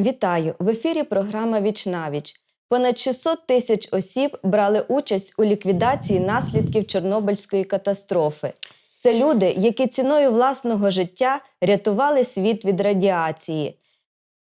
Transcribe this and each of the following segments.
Вітаю! В ефірі програма Віч навіч. Понад 600 тисяч осіб брали участь у ліквідації наслідків Чорнобильської катастрофи. Це люди, які ціною власного життя рятували світ від радіації.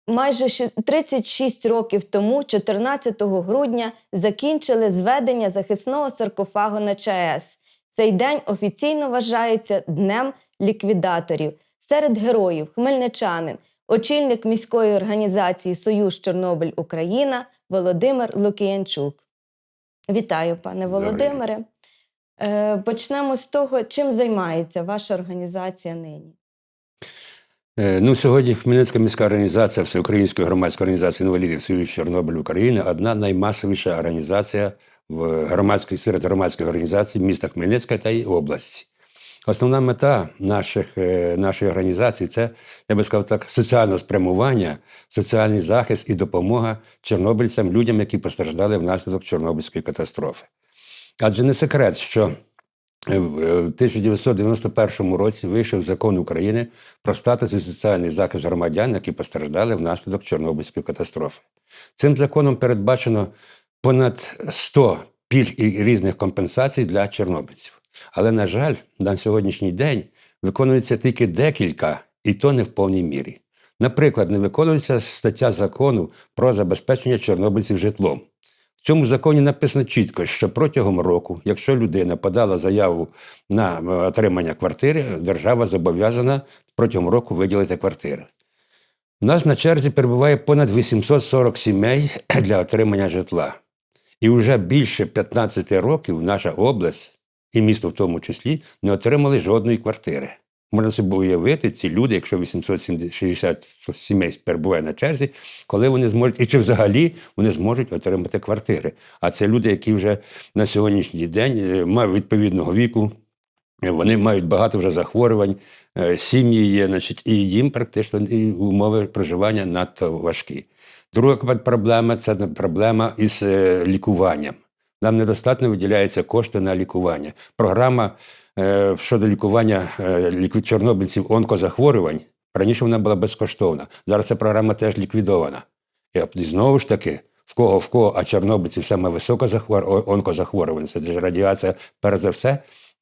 Майже щи- 36 років тому, 14 грудня, закінчили зведення захисного саркофагу на ЧАЕС. Цей день офіційно вважається Днем ліквідаторів. Серед героїв хмельничанин, очільник міської організації Союз Чорнобиль Україна Володимир Лукіянчук. Вітаю, пане Володимире. Е, Почнемо з того, чим займається ваша організація нині. Е, Ну, сьогодні Хмельницька міська організація Всеукраїнської громадської організації інвалідів Союз Чорнобиль України одна наймасовіша організація в громадській серед громадських організацій міста Хмельницька та й області. Основна мета наших, е, нашої організації це, я би сказав так, соціальне спрямування, соціальний захист і допомога чорнобильцям, людям, які постраждали внаслідок Чорнобильської катастрофи. Адже не секрет, що в е, 1991 році вийшов закон України про статус і соціальний захист громадян, які постраждали внаслідок Чорнобильської катастрофи. Цим законом передбачено понад 100 пільг і різних компенсацій для чорнобильців. Але, на жаль, на сьогоднішній день виконується тільки декілька, і то не в повній мірі. Наприклад, не виконується стаття закону про забезпечення чорнобильців житлом. В цьому законі написано чітко, що протягом року, якщо людина подала заяву на е, отримання квартири, держава зобов'язана протягом року виділити квартири. У нас на черзі перебуває понад 840 сімей для отримання житла. І вже більше 15 років наша область, і місто в тому числі, не отримали жодної квартири. Можна собі уявити, ці люди, якщо 860 сімей перебуває на черзі, коли вони зможуть, і чи взагалі вони зможуть отримати квартири. А це люди, які вже на сьогоднішній день е, мають відповідного віку, е, вони мають багато вже захворювань, е, сім'ї є, значить, і їм практично умови проживання надто важкі. Друга проблема це проблема із лікуванням. Нам недостатньо виділяється кошти на лікування. Програма е, щодо лікування е, чорнобильців онкозахворювань раніше вона була безкоштовна. Зараз ця програма теж ліквідована. І знову ж таки, в кого в кого, а чорнобильців саме висока захвор... онкозахворювання. Це ж радіація, перш за все,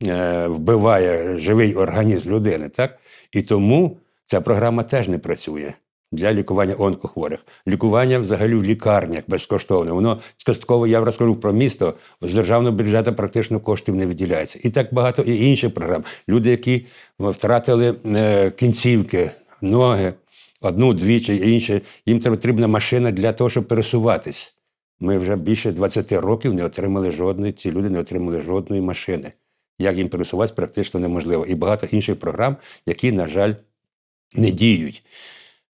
е, вбиває живий організм людини. Так? І тому ця програма теж не працює для лікування онкохворих. Лікування взагалі в лікарнях безкоштовне. Воно частково, я розкажу про місто, з державного бюджету практично коштів не виділяється. І так багато і інших програм. Люди, які втратили е, кінцівки, ноги, одну, дві чи інші, їм потрібна машина для того, щоб пересуватись. Ми вже більше 20 років не отримали жодної, ці люди не отримали жодної машини. Як їм пересуватися, практично неможливо. І багато інших програм, які, на жаль, не діють.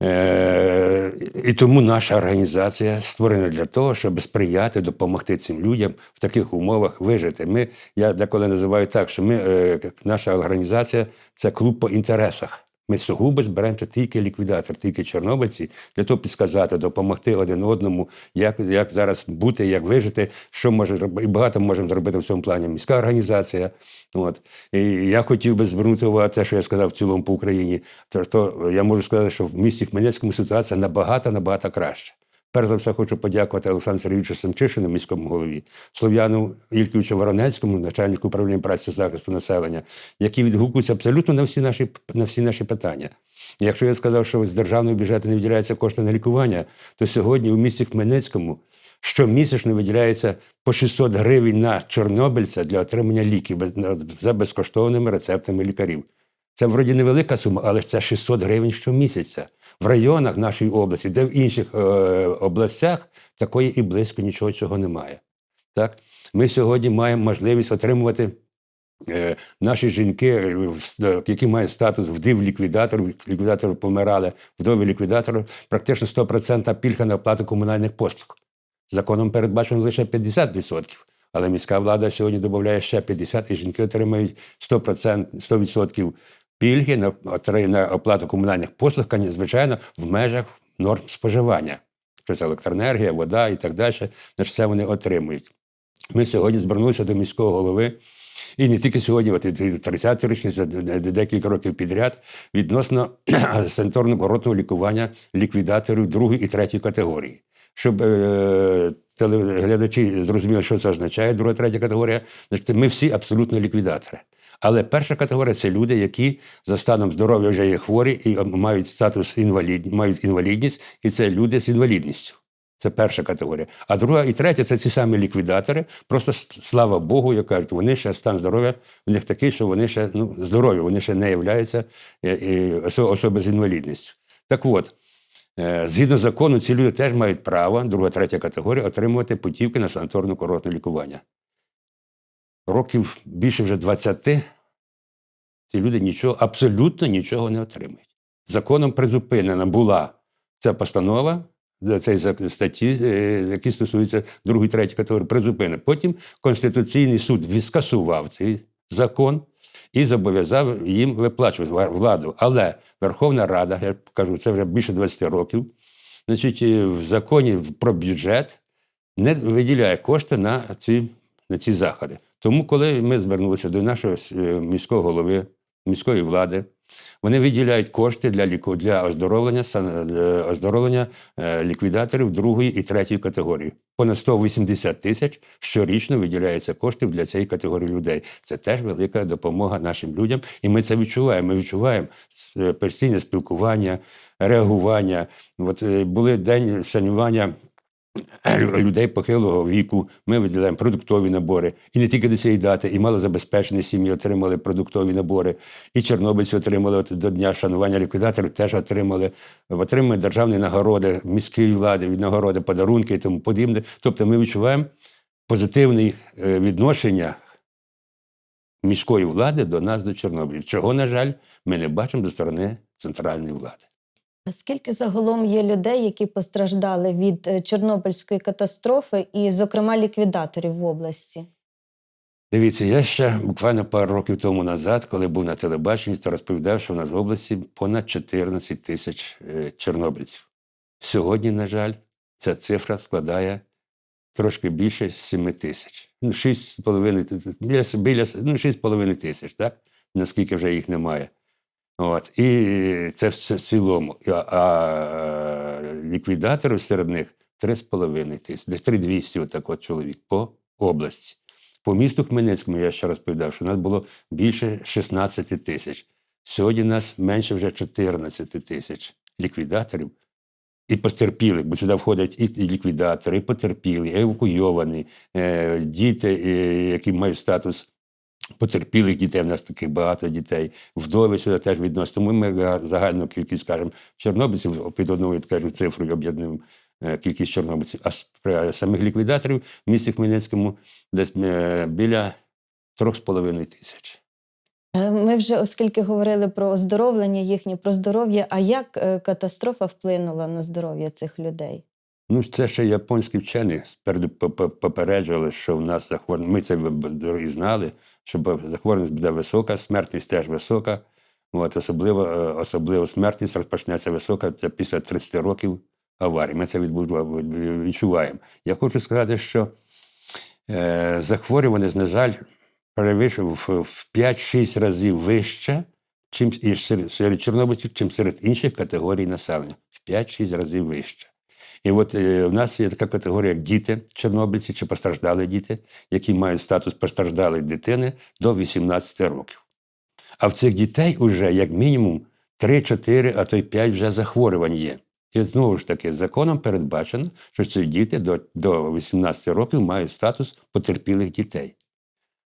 Е, і тому наша організація створена для того, щоб сприяти, допомогти цим людям в таких умовах вижити. Ми, я деколи називаю так, що ми, е, наша організація це клуб по інтересах. Ми сугубо зберемося тільки ліквідатор, тільки чорнобильці, для того підсказати, допомогти один одному, як, як зараз бути, як вижити, що може робити. І багато можемо зробити в цьому плані міська організація. От. І я хотів би звернути увагу те, що я сказав в цілому по Україні, то, то я можу сказати, що в місті Хмельницькому ситуація набагато набагато краща. Перш за все, хочу подякувати Олександру Сергійовичу Семчишину, міському голові, Слов'яну Ільківичу Воронецькому, начальнику управління праці захисту населення, які відгукуються абсолютно на всі наші, на всі наші питання. Якщо я сказав, що з державного бюджету не виділяється кошти на лікування, то сьогодні у місті Хмельницькому щомісячно виділяється по 600 гривень на чорнобильця для отримання ліків за безкоштовними рецептами лікарів. Це вроді невелика сума, але це 600 гривень щомісяця. В районах нашої області, де в інших е, областях такої і близько нічого цього немає. Так? Ми сьогодні маємо можливість отримувати е, наші жінки, е, які мають статус вдив ліквідаторів, ліквідатори помирали, вдові ліквідаторів, практично 100% пільга на оплату комунальних послуг. Законом передбачено лише 50%. Але міська влада сьогодні додає ще 50, і жінки отримають 100%, 100% пільги на, оплату комунальних послуг, звичайно, в межах норм споживання. Що це електроенергія, вода і так далі. Значить, це вони отримують. Ми сьогодні звернулися до міського голови І не тільки сьогодні, от 30-ті річниці, де- де- декілька років підряд, відносно санаторно-курортного лікування ліквідаторів другої і третьої категорії. Щоб е, телеглядачі зрозуміли, що це означає, друга, третя категорія, значить, ми всі абсолютно ліквідатори. Але перша категорія це люди, які за станом здоров'я вже є хворі і е, мають статус інвалід, мають інвалідність, і це люди з інвалідністю. Це перша категорія. А друга і третя це ці самі ліквідатори. Просто слава Богу, як кажуть, вони ще стан здоров'я в них такий, що вони ще ну, здорові, вони ще не являються е, осо- особи з інвалідністю. Так от, е, згідно закону, ці люди теж мають право, друга, третя категорія, отримувати путівки на санаторно курортне лікування. Років більше вже 20 ці люди нічого, абсолютно нічого не отримують. Законом призупинена була ця постанова, цей статті, е, які стосуються другої, третьої категорії, призупинена. Потім Конституційний суд від- скасував цей закон і зобов'язав їм виплачувати владу. Але Верховна Рада, я кажу, це вже більше 20 років, значить, е, в законі про бюджет не виділяє кошти на ці, на ці заходи. Тому, коли ми звернулися до нашого е, міського голови, міської влади, вони виділяють кошти для ліку для оздоровлення е, оздоровлення е, ліквідаторів другої і третьої категорії. Понад 180 тисяч щорічно виділяється коштів для цієї категорії людей. Це теж велика допомога нашим людям, і ми це відчуваємо. Ми відчуваємо постійне спілкування, реагування. От були день вшанування людей похилого віку. Ми виділяємо продуктові набори. І не тільки до цієї дати, і малозабезпечені сім'ї отримали продуктові набори, і чорнобильці отримали от до дня шанування ліквідаторів, теж отримали, отримали державні нагороди, міської влади, від нагороди, подарунки і тому подібне. Тобто ми відчуваємо позитивне е, відношення міської влади до нас, до Чорнобиля. Чого, на жаль, ми не бачимо до сторони центральної влади. Скільки загалом є людей, які постраждали від е, Чорнобильської катастрофи, і, зокрема, ліквідаторів в області? Дивіться, я ще буквально пару років тому назад, коли був на телебаченні, то розповідав, що в нас в області понад 14 тисяч е, чорнобильців. Сьогодні, на жаль, ця цифра складає трошки більше 7 тисяч. Ну, 6,5 ти- біля, біля ну, тисяч, так? Наскільки вже їх немає. От. І це в цілому. А, а ліквідаторів серед них 3,5 тисячі, десь 3200 отак от чоловік по області. По місту Хмельницькому я ще розповідав, що у нас було більше 16 тисяч. Сьогодні нас менше вже 14 тисяч ліквідаторів і потерпілих, бо сюди входять і, ліквідатори, і потерпілі, евакуйовані, е, діти, е, які мають статус потерпілих дітей. У нас таких багато дітей. Вдови сюди теж відносять. Тому ми загальну кількість, скажімо, чорнобильців під одною кажу, цифрою об'єднуємо е, кількість чорнобильців, а с- самих ліквідаторів в місті Хмельницькому десь е, біля 3,5 тисяч. Е, Ми вже, оскільки говорили про оздоровлення їхнє, про здоров'я, а як е, катастрофа вплинула на здоров'я цих людей? Ну, це ще японські вчені по- по- попереджували, що в нас захворювання. Ми це і знали, що захворюваність буде висока, смертність теж висока. От, особливо, е, особливо смертність розпочнеться висока це після 30 років аварії. Ми це відчуваємо. Я хочу сказати, що е, захворюваність, на жаль, перевищує в, в 5-6 разів вище, чим і серед чорнобильців, чим серед інших категорій населення. В 5-6 разів вище. І от е, в нас є така категорія, як діти, чорнобильці чи постраждалі діти, які мають статус постраждалої дитини до 18 років. А в цих дітей вже як мінімум 3-4, а то й 5 вже захворювань є. І знову ж таки, законом передбачено, що ці діти до, до 18 років мають статус потерпілих дітей.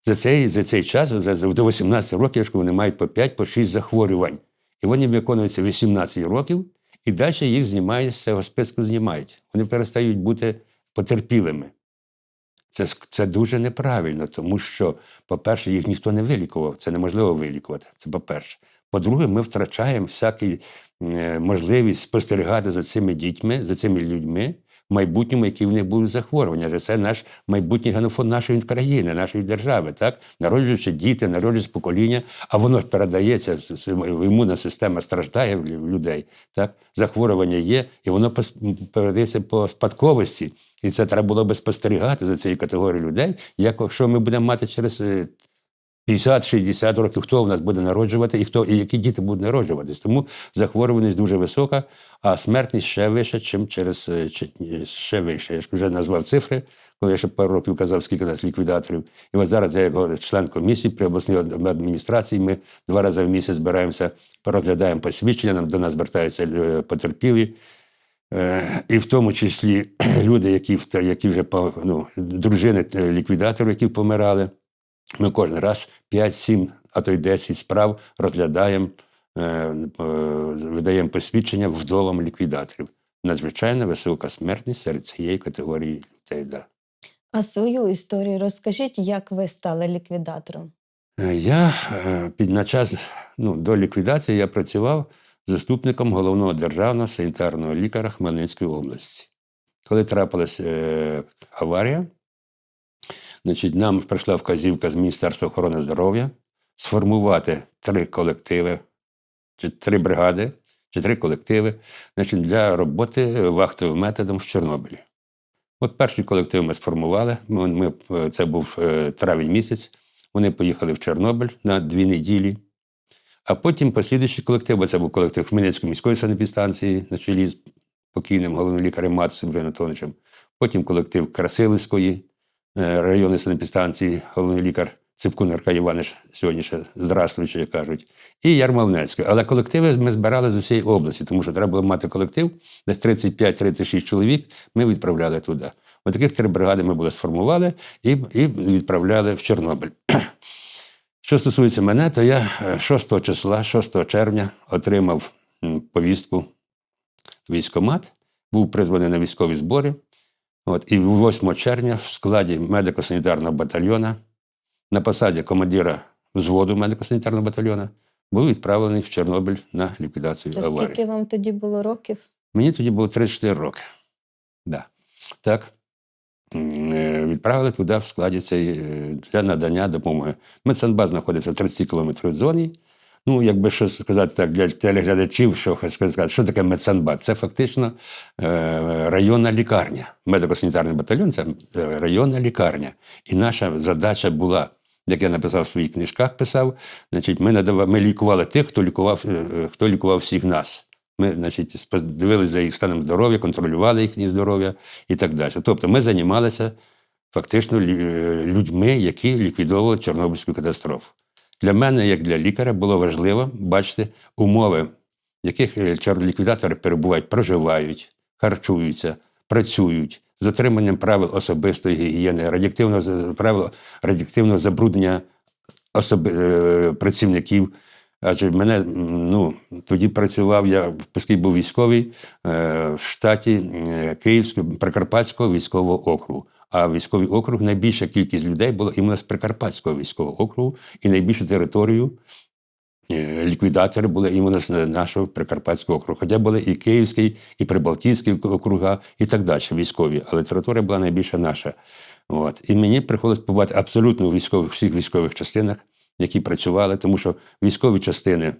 За цей, за цей час, за, до 18 років, вони мають по 5 по 6 захворювань. І вони виконуються 18 років, і далі їх знімають з цього списку знімають. Вони перестають бути потерпілими. Це, це дуже неправильно, тому що, по-перше, їх ніхто не вилікував, це неможливо вилікувати. Це по-перше. По-друге, ми втрачаємо всяку е, можливість спостерігати за цими дітьми, за цими людьми майбутньому, які в них будуть захворювання. Адже це наш майбутній генофонд нашої країни, нашої держави. Так? Народжуються діти, народжується покоління, а воно ж передається, імунна система страждає в людей. Так? Захворювання є, і воно передається по спадковості. І це треба було би спостерігати за цією категорією людей, як що ми будемо мати через е, 50-60 років, хто в нас буде народжувати і хто і які діти будуть народжуватись. Тому захворюваність дуже висока, а смертність ще вища, чим через е, ще вище. Я ж вже назвав цифри, коли я ще пару років казав, скільки нас ліквідаторів. І от зараз я як член комісії при обласній адміністрації. Ми два рази в місяць збираємося, розглядаємо посвідчення. Нам до нас звертаються е, потерпілі. Е, І в тому числі люди, які, які вже ну, дружини ліквідаторів, які помирали. Ми кожен раз 5-7, а то й 10 справ розглядаємо, е, е, видаємо посвідчення вдовам ліквідаторів. Надзвичайно висока смертність серед цієї категорії людей. Да. А свою історію розкажіть, як ви стали ліквідатором? Е, Я під на час ну, до ліквідації я працював заступником головного державного санітарного лікаря Хмельницької області. Коли трапилась е, аварія, значить, нам прийшла вказівка з Міністерства охорони здоров'я сформувати три колективи, чи три бригади, чи три колективи значить, для роботи вахтовим методом в Чорнобилі. От перший колектив ми сформували. Ми, це був е, травень місяць. Вони поїхали в Чорнобиль на дві неділі. А потім послідуючий колектив, бо це був колектив Хмельницької міської санепідстанції на чолі з покійним головним лікарем Матусом Анатолійовичем. Потім колектив Красилівської районної санепідстанції, головний лікар Ципкун Аркадій Іванович, сьогодні ще здравствуючи, кажуть, і Ярмолнецький. Але колективи ми збирали з усієї області, тому що треба було мати колектив, десь 35-36 чоловік ми відправляли туди. От таких три бригади ми були сформували і, і відправляли в Чорнобиль. Що стосується мене, то я е, 6 числа, 6 червня, отримав повістку в військкомат, був призваний на військові збори. От, і 8 червня в складі медико-санітарного батальйона на посаді командира взводу медико-санітарного батальйона був відправлений в Чорнобиль на ліквідацію Та аварії. скільки вам тоді було років? Мені тоді було 34 роки. Да. Так. Е, Відправили туди в складі цей, е, для надання допомоги. Медсанбаз знаходився в 30 кілометрів від зоні. Ну, якби що сказати так, для телеглядачів, що сказати, що таке медсанбат? Це фактично е, районна лікарня. Медико-санітарний батальйон це е, районна лікарня. І наша задача була, як я написав в своїх книжках, писав, значить, ми, надавали, ми лікували тих, хто лікував, е, хто лікував всіх нас. Ми, значить, дивилися за їх станом здоров'я, контролювали їхнє здоров'я і так далі. Тобто ми займалися фактично людьми, які ліквідовували Чорнобильську катастрофу. Для мене, як для лікаря, було важливо бачити умови, в яких е, чор- ліквідатори перебувають, проживають, харчуються, працюють з дотриманням правил особистої гігієни, радіоактивного правил радіоактивного забруднення особи, е, працівників. Адже мене ну, тоді працював я, оскільки був військовий е, в штаті Київського Прикарпатського військового округу. А військовий округ найбільша кількість людей була іменно з Прикарпатського військового округу, і найбільшу територію е, ліквідатори були іменно з нашого Прикарпатського округу. Хоча були і Київський, і Прибалтійський округа, і так далі, військові. Але територія була найбільша наша. От. І мені приходилось побувати абсолютно у військових, всіх військових частинах, які працювали, тому що військові частини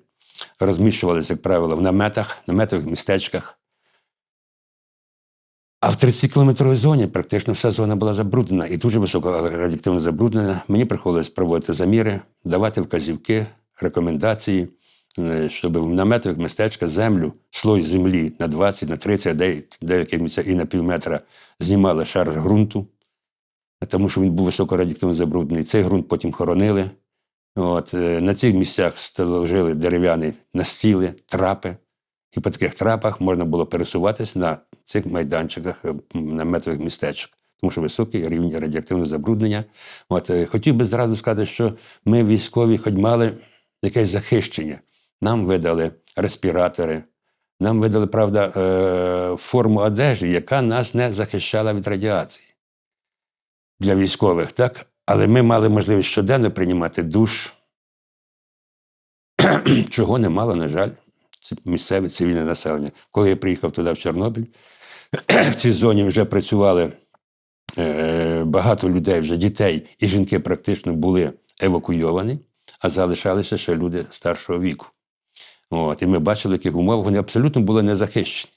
розміщувалися, як правило, в наметах, наметових містечках. А в 30-кілометровій зоні практично вся зона була забруднена і дуже високо радіоактивно забруднена. Мені приходилось проводити заміри, давати вказівки, рекомендації, е, щоб в наметових містечках землю, слой землі на 20, на 30, а де- деякі місця і на пів метра знімали шар ґрунту, тому що він був високо радіоактивно забруднений. Цей ґрунт потім хоронили. От, е, на цих місцях столожили дерев'яні настіли, трапи. І по таких трапах можна було пересуватися на цих майданчиках е, наметових містечок, тому що високий рівень радіоактивного забруднення. От, е, хотів би зразу сказати, що ми військові хоч мали якесь захищення. Нам видали респіратори, нам видали, правда, е, форму одежі, яка нас не захищала від радіації для військових, так? Але ми мали можливість щоденно приймати душ, чого не мало, на жаль, місцеве цивільне населення. Коли я приїхав туди, в Чорнобиль, в цій зоні вже працювали е, багато людей, вже дітей і жінки практично були евакуйовані, а залишалися ще люди старшого віку. От, і ми бачили, в яких умовах вони абсолютно були незахищені.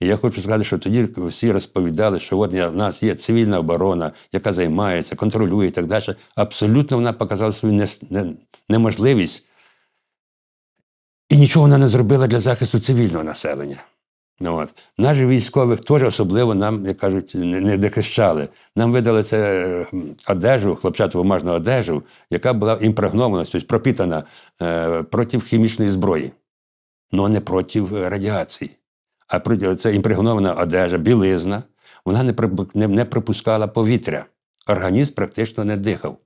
І я хочу сказати, що тоді всі розповідали, що от в нас є цивільна оборона, яка займається, контролює і так далі. Абсолютно вона показала свою неможливість і нічого вона не зробила для захисту цивільного населення. Ну, от. Наші військових теж особливо нам, як кажуть, не, захищали. Нам видали це е, одежу, хлопчату бумажну одежу, яка була імпрегнована, тобто пропітана е, проти хімічної зброї, але не проти е, радіації. А проти, це імпрегнована одежа, білизна, вона не, не, не пропускала повітря. Організм практично не дихав.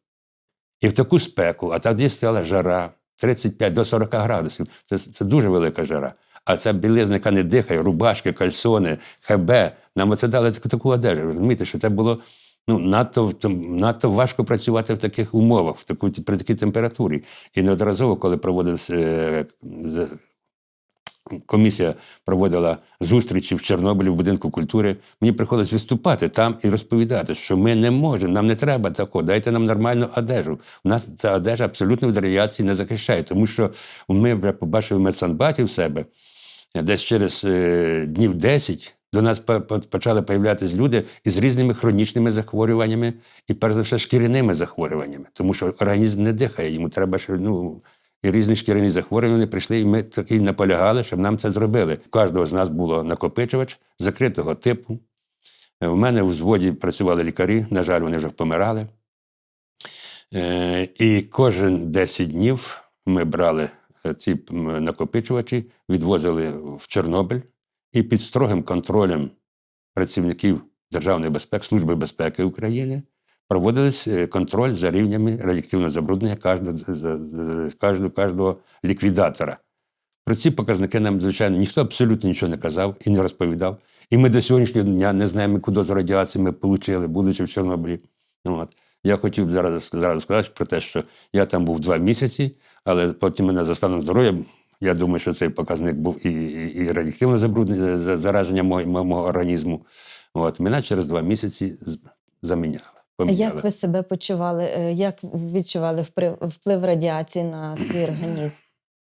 І в таку спеку, а тоді стояла жара 35 до 40 градусів. Це, це дуже велика жара. А ця білизна, яка не дихає, рубашки, кальсони, ХБ, нам оце дали таку, таку одежу. Розумієте, що це було ну, надто, надто важко працювати в таких умовах, в таку, при такій температурі. І неодноразово, коли проводився е, комісія проводила зустрічі в Чорнобилі в будинку культури. Мені приходилось виступати там і розповідати, що ми не можемо, нам не треба такого, дайте нам нормальну одежу. У нас ця одежа абсолютно від радіації не захищає, тому що ми вже побачили в медсанбаті в себе десь через е, днів 10 до нас по- по- почали появлятися люди із різними хронічними захворюваннями і, перш за все, шкіряними захворюваннями, тому що організм не дихає, йому треба ну, і різні шкіряні захворювання прийшли, і ми таки наполягали, щоб нам це зробили. У кожного з нас було накопичувач закритого типу. У мене в взводі працювали лікарі, на жаль, вони вже помирали. Е, І кожен 10 днів ми брали е, ці накопичувачі, відвозили в Чорнобиль і під строгим контролем працівників Державної безпеки, Служби безпеки України проводились е, контроль за рівнями радіоактивного забруднення кожного, з- з- з- кожного, кожного ліквідатора. Про ці показники нам, звичайно, ніхто абсолютно нічого не казав і не розповідав. І ми до сьогоднішнього дня не знаємо, яку дозу радіації ми отримали, будучи в Чорнобилі. От. Я хотів б зараз, зараз сказати про те, що я там був два місяці, але потім мене за станом здоров'я, я думаю, що цей показник був і, і, і радіоактивне забруднення, зараження мого, мого організму. От. Мене через два місяці заміняли. Поміняли. Як ви себе почували? е, Як відчували вплив радіації на свій організм?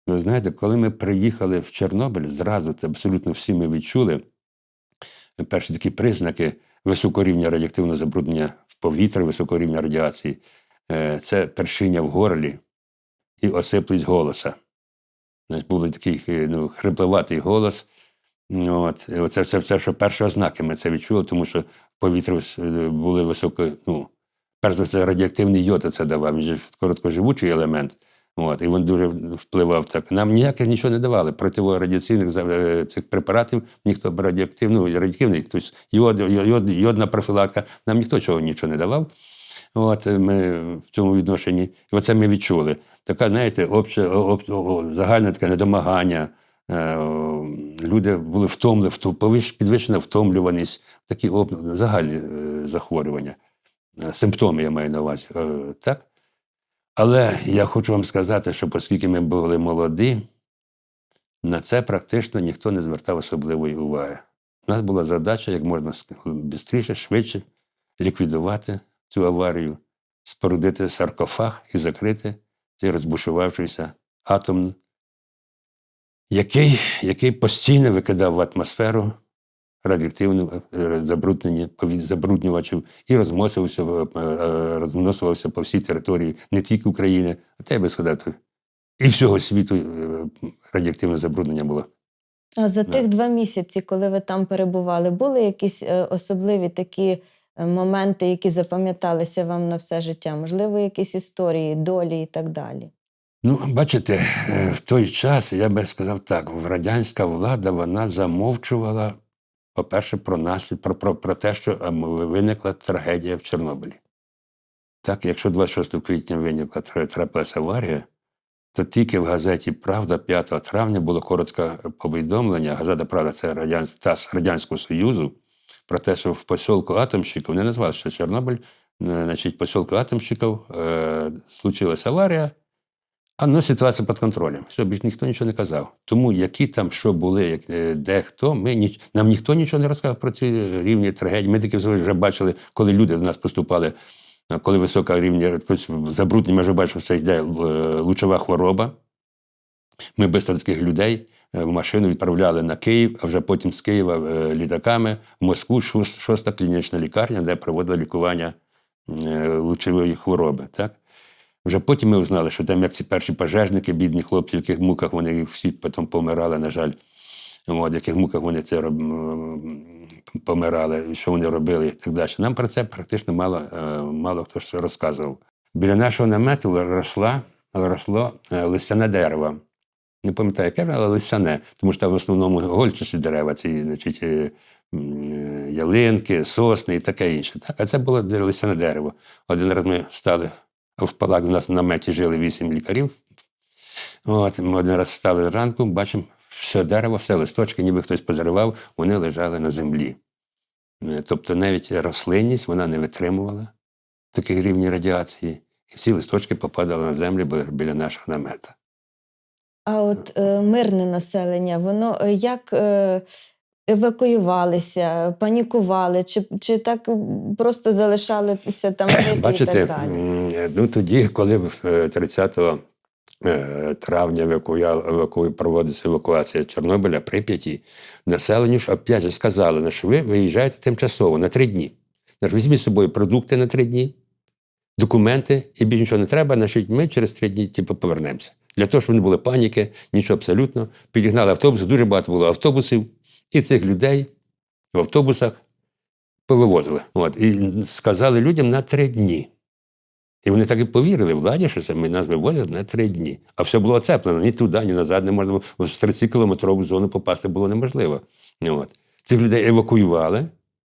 Ви знаєте, коли ми приїхали в Чорнобиль, зразу абсолютно всі ми відчули перші такі признаки високого рівня радіоактивного забруднення в повітрі, високого рівня радіації. Е, Це першиння в горлі і осиплість голоса. Був такий е, ну, хрипловатий голос. Ну, От, це, це, що перші ознаки ми це відчули, тому що в повітрі е, були високо, ну, перш за все, радіоактивний йод це давав, він же короткоживучий елемент. От, і він дуже впливав так. Нам ніяких нічого не давали. Противорадіаційних е, цих препаратів ніхто б радіоактивну, радіоактивний, тобто йод, йод, йодна профілактика, нам ніхто чого нічого не давав. От е, ми в цьому відношенні. І оце ми відчули. Така, знаєте, обще, об, загальне таке недомагання. Е, Люди були втомлені, підвищена втомлюваність, такі загальні е, захворювання, симптоми я маю на увазі. Так? Але я хочу вам сказати, що оскільки ми були молоді, на це практично ніхто не звертав особливої уваги. У нас була задача як можна швидше, швидше ліквідувати цю аварію, спорудити саркофаг і закрити цей розбушувавшийся атом, який, який постійно викидав в атмосферу радіоактивне забруднення забруднювачів і розмножувався, е, е, розмножувався по всій території не тільки України, а те я би сказати, і всього світу е, радіоактивне забруднення було. А за Да. тих два місяці, коли ви там перебували, були якісь особливі такі моменти, які запам'яталися вам на все життя? Можливо, якісь історії, долі і так далі? Ну, бачите, е, в той час я би сказав так: радянська влада вона замовчувала, по-перше, про наслід, про, про, про те, що ем, виникла трагедія в Чорнобилі. Так, якщо 26 квітня виникла тра- трапилася аварія, то тільки в газеті Правда 5 травня було коротке повідомлення. Газета Правда це радян... ТАСС Радянського Союзу про те, що в посілку Атомщиків, вони назвали що Чорнобиль, е, значить, в посілку Атомщиків е, случилась аварія. А ну, ситуація під контролем. Все, більш ніхто нічого не казав. Тому які там що були, як, е, де хто, ми ніч... нам ніхто нічого не розказав про ці рівні трагедії. Ми тільки вже бачили, коли люди до нас поступали, е, коли висока рівня забруднення, ми вже бачили, що це йде лучова хвороба. Ми таких людей е, в машину відправляли на Київ, а вже потім з Києва е, літаками в Москву, шоста клінічна лікарня, де проводили лікування е, лучової хвороби. Так? Вже потім ми узнали, що там як ці перші пожежники, бідні хлопці, в яких муках вони всі потім помирали, на жаль. От, в яких муках вони це роб... помирали, що вони робили і так далі. Нам про це практично мало, мало хто що розказував. Біля нашого намету росла, росло е, лисяне дерево. Не пам'ятаю, яке, але лисяне, тому що там в основному гольчасті дерева, ці, значить, е, е, ялинки, сосни і таке інше. А це було лисяне дерево. Один раз ми стали в палаці, у нас в наметі жили вісім лікарів. От, ми один раз встали зранку, бачимо, все дерево, все листочки, ніби хтось позривав, вони лежали на землі. Е, Тобто навіть рослинність вона не витримувала таких рівнів радіації, і всі листочки попадали на землю біля нашого намета. А от е, мирне населення, воно е, як е, евакуювалися, панікували, чи, чи так просто залишалися там жити і Бачите, так далі? м, ну тоді, коли е, 30 е, травня евакуя- еваку... проводиться евакуація Чорнобиля, Прип'яті, населенню ж опять же сказали, ну, що ви виїжджаєте тимчасово на три дні. Значить, візьміть з собою продукти на три дні, документи, і більше нічого не треба, значить, ми через три дні типу, повернемося. Для того, щоб не було паніки, нічого абсолютно. Підігнали автобуси, дуже багато було автобусів, і цих людей в автобусах повивозили. От, і сказали людям на три дні. І вони так і повірили владі, що це ми нас вивозять на три дні. А все було оцеплено ні туди, ні назад не можна було. В 30-кілометрову зону попасти було неможливо. От. Цих людей евакуювали,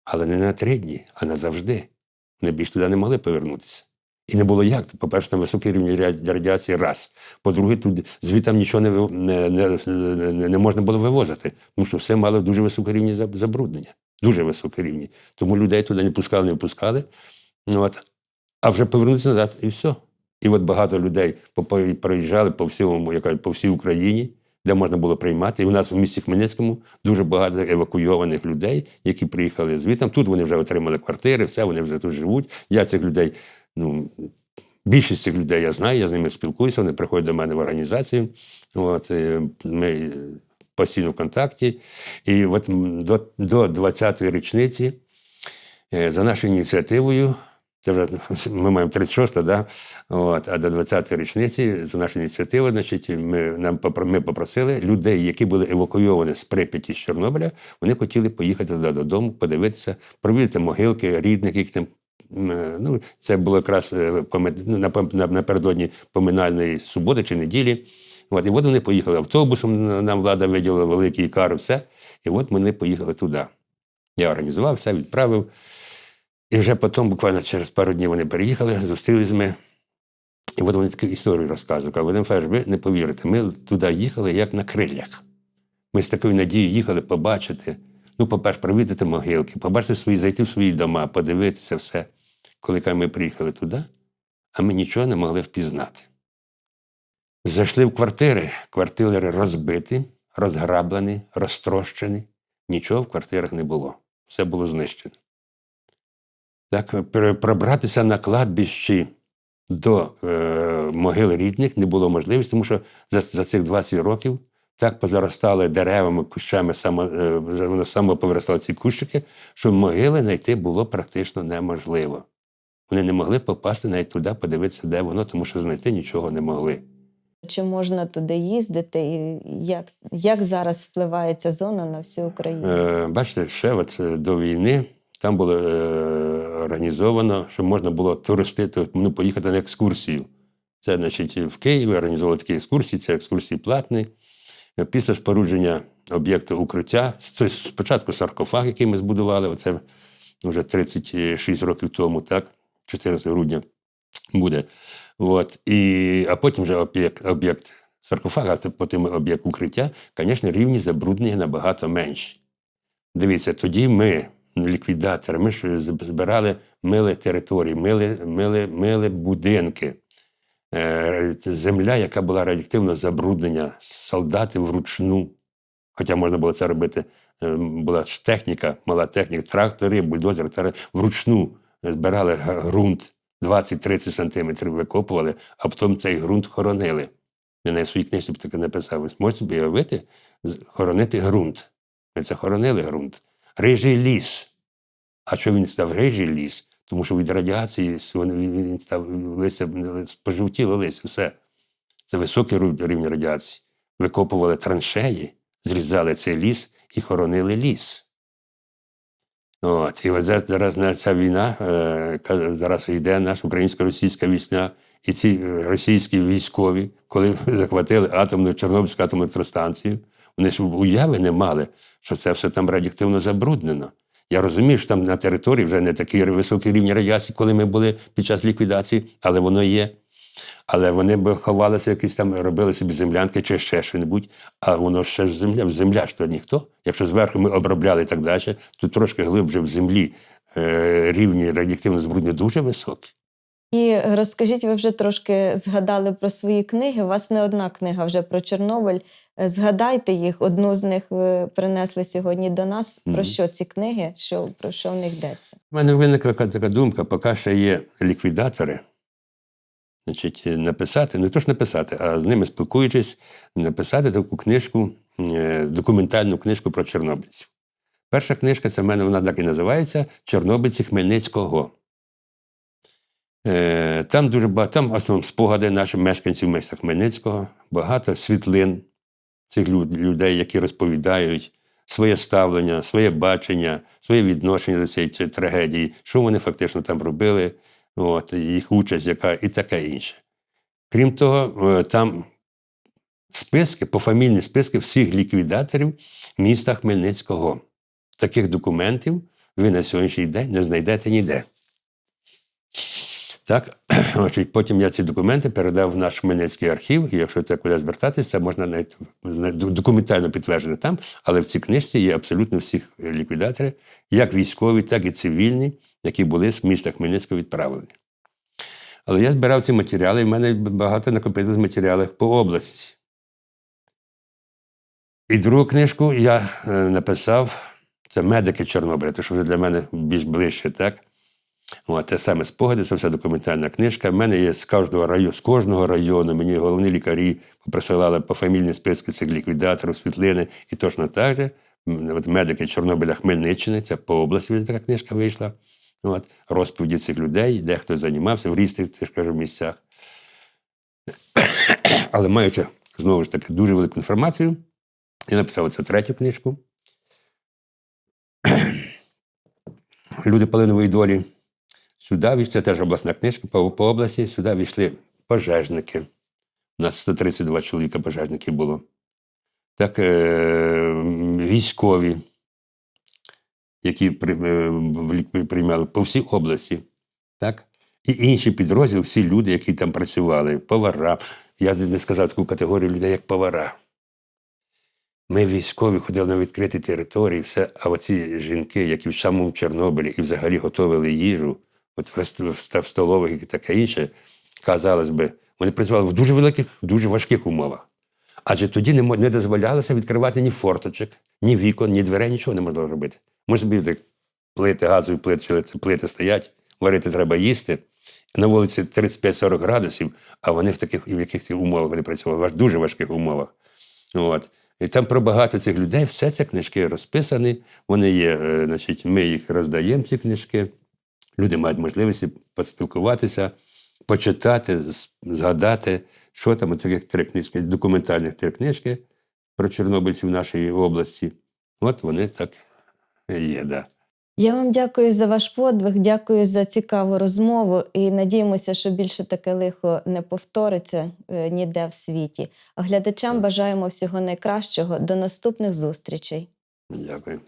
але не на три дні, а назавжди. Вони більш туди не могли повернутися. І не було як. По-перше, там високий рівень радіації раз. По-друге, тут звідти нічого не, не, не, не, можна було вивозити, тому що все мало дуже високий рівень забруднення. Дуже високий рівень. Тому людей туди не пускали, не впускали. От. А вже повернутися назад, і все. І от багато людей проїжджали по всьому, я кажу, по всій Україні, де можна було приймати. І у нас в місті Хмельницькому дуже багато евакуйованих людей, які приїхали звідти. Тут вони вже отримали квартири, все, вони вже тут живуть. Я цих людей, ну, більшість цих людей я знаю, я з ними спілкуюся, вони приходять до мене в організацію. От, е, ми постійно в контакті. І от до, до 20-ї річниці е, за нашою ініціативою. Це вже ми маємо 36, да? От, а до 20-ї річниці за нашу ініціативу, значить, ми, нам ми попросили людей, які були евакуйовані з Прип'яті з Чорнобиля, вони хотіли поїхати туди додому, подивитися, провідати могилки рідних, які там. Е, Ну, це було якраз е, ну, напередодні поминальної суботи чи неділі. От, і от вони поїхали автобусом, нам влада виділила великий кар, все. І от вони поїхали туди. Я організував все, відправив. І вже потім, буквально через пару днів вони переїхали, зустрілись ми. І от вони таку історію розказують. Кажуть, Вадим Федорович, ви не повірите, ми туди їхали як на криллях. Ми з такою надією їхали побачити. Ну, по-перше, провідати могилки, побачити свої, зайти в свої дома, подивитися все. Коли ми приїхали туди, а ми нічого не могли впізнати. Зайшли в квартири, квартири розбиті, розграблені, розтрощені. Нічого в квартирах не було. Все було знищено. Так, пробратися на кладбищі до е, могил рідних не було можливості, тому що за, за цих 20 років так позаростали деревами, кущами, само, е, воно само повиростали ці кущики, що могили знайти було практично неможливо. Вони не могли попасти навіть туди, подивитися, де воно, тому що знайти нічого не могли. Чи можна туди їздити, і як, як зараз впливає ця зона на всю Україну? Е, бачите, ще от е, до війни там було е, організовано, що можна було туристити, ну, поїхати на екскурсію. Це, значить, в Києві організовували такі екскурсії, це екскурсії платні. Після спорудження об'єкту укриття, спочатку саркофаг, який ми збудували, оце вже 36 років тому, так, 14 грудня буде. От, і, а потім вже об'єкт, саркофага, це потім об'єкт укриття, звісно, рівні забруднення набагато менші. Дивіться, тоді ми, ліквідатори, ми ж збирали мили території, мили, мили, мили будинки. Е, земля, яка була радіоактивно забруднена, солдати вручну. Хоча можна було це робити, е, була ж техніка, мала техніка, трактори, бульдозери, трактори, вручну збирали ґрунт 20-30 сантиметрів, викопували, а потім цей ґрунт хоронили. Я на своїй книжці таке написав. Ви можете собі уявити, хоронити ґрунт. Ми це хоронили ґрунт. Рижий ліс. А що він став рижий ліс? Тому що від радіації він, став листя, пожовтіло листя, все. Це високий рівень радіації. Викопували траншеї, зрізали цей ліс і хоронили ліс. От. І от зараз, зараз ця війна, е, зараз йде наша українсько-російська війна, і ці е, російські військові, коли захватили атомну Чорнобильську атомну електростанцію, вони ж уяви не мали, що це все там радіоактивно забруднено. Я розумію, що там на території вже не такий високий рівень радіації, коли ми були під час ліквідації, але воно є. Але вони б ховалися, якісь там робили собі землянки чи ще щось, а воно ще ж земля. Земля ж то ніхто. Якщо зверху ми обробляли і так далі, то трошки глибше в землі е, рівні радіоактивно збруднення дуже високі. І розкажіть, ви вже трошки згадали про свої книги. У вас не одна книга вже про Чорнобиль. Е, Згадайте їх. Одну з них ви принесли сьогодні до нас. Про Мгм. що ці книги? Що, про що в них йдеться? У мене виникла така, така думка, поки ще є ліквідатори, значить, е, написати, не то ж написати, а з ними спілкуючись, написати таку книжку, е, документальну книжку про чорнобильців. Перша книжка, це в мене вона так і називається Чорнобильці Хмельницького. Е, Там дуже багато, там в спогади наших мешканців міста Хмельницького, багато світлин цих людей, які розповідають своє ставлення, своє бачення, своє відношення до цієї цієї трагедії, що вони фактично там робили, от, їх участь, яка і таке інше. Крім того, е, там списки, пофамільні списки всіх ліквідаторів міста Хмельницького. Таких документів ви на сьогоднішній день не знайдете ніде. Так, значить, потім я ці документи передав в наш Хмельницький архів, і якщо це куди звертатися, можна навіть документально підтверджено там, але в цій книжці є абсолютно всіх ліквідаторів, як військові, так і цивільні, які були з міста Хмельницького відправлені. Але я збирав ці матеріали, і в мене багато накопилось матеріалів по області. І другу книжку я е, написав це медики Чорнобиля, тому що вже для мене більш ближче, так? От, те саме спогади, це все документальна книжка. В мене є з кожного району, з кожного району, мені головні лікарі присилали пофамільні списки цих ліквідаторів, світлини. І точно так же, от медики Чорнобиля Хмельниччини, це по області така книжка вийшла. От, розповіді цих людей, де хто займався в різних ти ж кажу, місцях. Але маючи знову ж таки дуже велику інформацію, я написав оце третю книжку. Люди полинової долі. Сюди війшли, теж обласна книжка по, по області. Сюди війшли пожежники. У нас 132 чоловіка пожежників було. Так, е, військові, які при, е, приймали по всій області. Так? І інші підрозділи, всі люди, які там працювали, повара. Я не сказав таку категорію людей, як повара. Ми військові ходили на відкриті території, все, а оці жінки, які в самому Чорнобилі і взагалі готували їжу, от в, столових і таке інше, казалось би, вони працювали в дуже великих, дуже важких умовах. Адже тоді не, не дозволялося відкривати ні форточок, ні вікон, ні дверей, нічого не можна робити. Може так плити, газові плити, плити стоять, варити треба їсти. На вулиці 35-40 градусів, а вони в таких в яких умовах вони працювали, в дуже важких умовах. От. І там про багато цих людей все ці книжки розписані. Вони є, е, значить, ми їх роздаємо, ці книжки. Люди мають можливість поспілкуватися, почитати, згадати, що там оце як три книжки, документальних три книжки про чорнобильців нашої області. От вони так є, да. Я вам дякую за ваш подвиг, дякую за цікаву розмову і надіємося, що більше таке лихо не повториться е, ніде в світі. А глядачам бажаємо всього найкращого. До наступних зустрічей. Дякую.